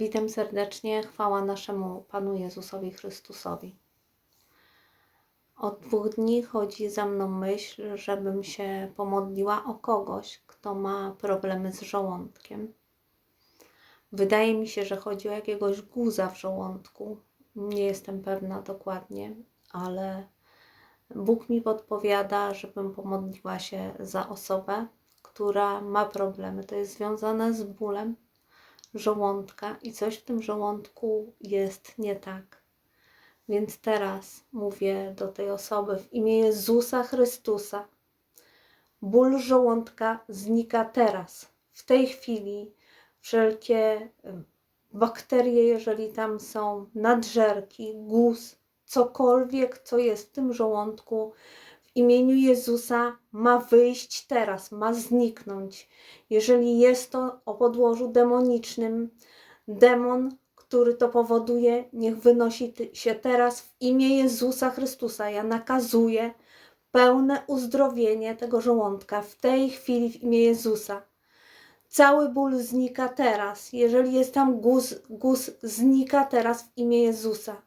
Witam serdecznie, chwała naszemu Panu Jezusowi Chrystusowi. Od dwóch dni chodzi za mną myśl, żebym się pomodliła o kogoś, kto ma problemy z żołądkiem. Wydaje mi się, że chodzi o jakiegoś guza w żołądku. Nie jestem pewna dokładnie, ale Bóg mi podpowiada, żebym pomodliła się za osobę, która ma problemy. To jest związane z bólem żołądka i coś w tym żołądku jest nie tak. Więc teraz mówię do tej osoby w imię Jezusa Chrystusa. Ból żołądka znika teraz, w tej chwili. Wszelkie bakterie, jeżeli tam są, nadżerki, guz, cokolwiek, co jest w tym żołądku, imieniu Jezusa ma wyjść teraz, ma zniknąć. Jeżeli jest to o podłożu demonicznym, demon, który to powoduje, niech wynosi się teraz w imię Jezusa Chrystusa. Ja nakazuję pełne uzdrowienie tego żołądka w tej chwili w imię Jezusa. Cały ból znika teraz. Jeżeli jest tam guz, guz znika teraz w imię Jezusa.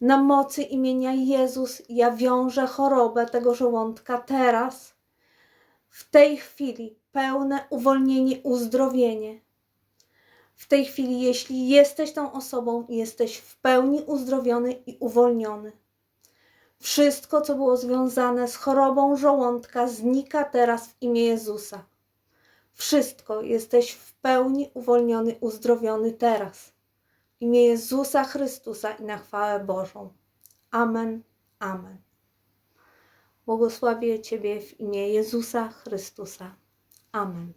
Na mocy imienia Jezus ja wiążę chorobę tego żołądka teraz, w tej chwili, pełne uwolnienie, uzdrowienie. W tej chwili, jeśli jesteś tą osobą, jesteś w pełni uzdrowiony i uwolniony. Wszystko, co było związane z chorobą żołądka, znika teraz w imię Jezusa. Wszystko, jesteś w pełni uwolniony, uzdrowiony teraz. W imię Jezusa Chrystusa i na chwałę Bożą. Amen. Amen. Błogosławię Ciebie w imię Jezusa Chrystusa. Amen.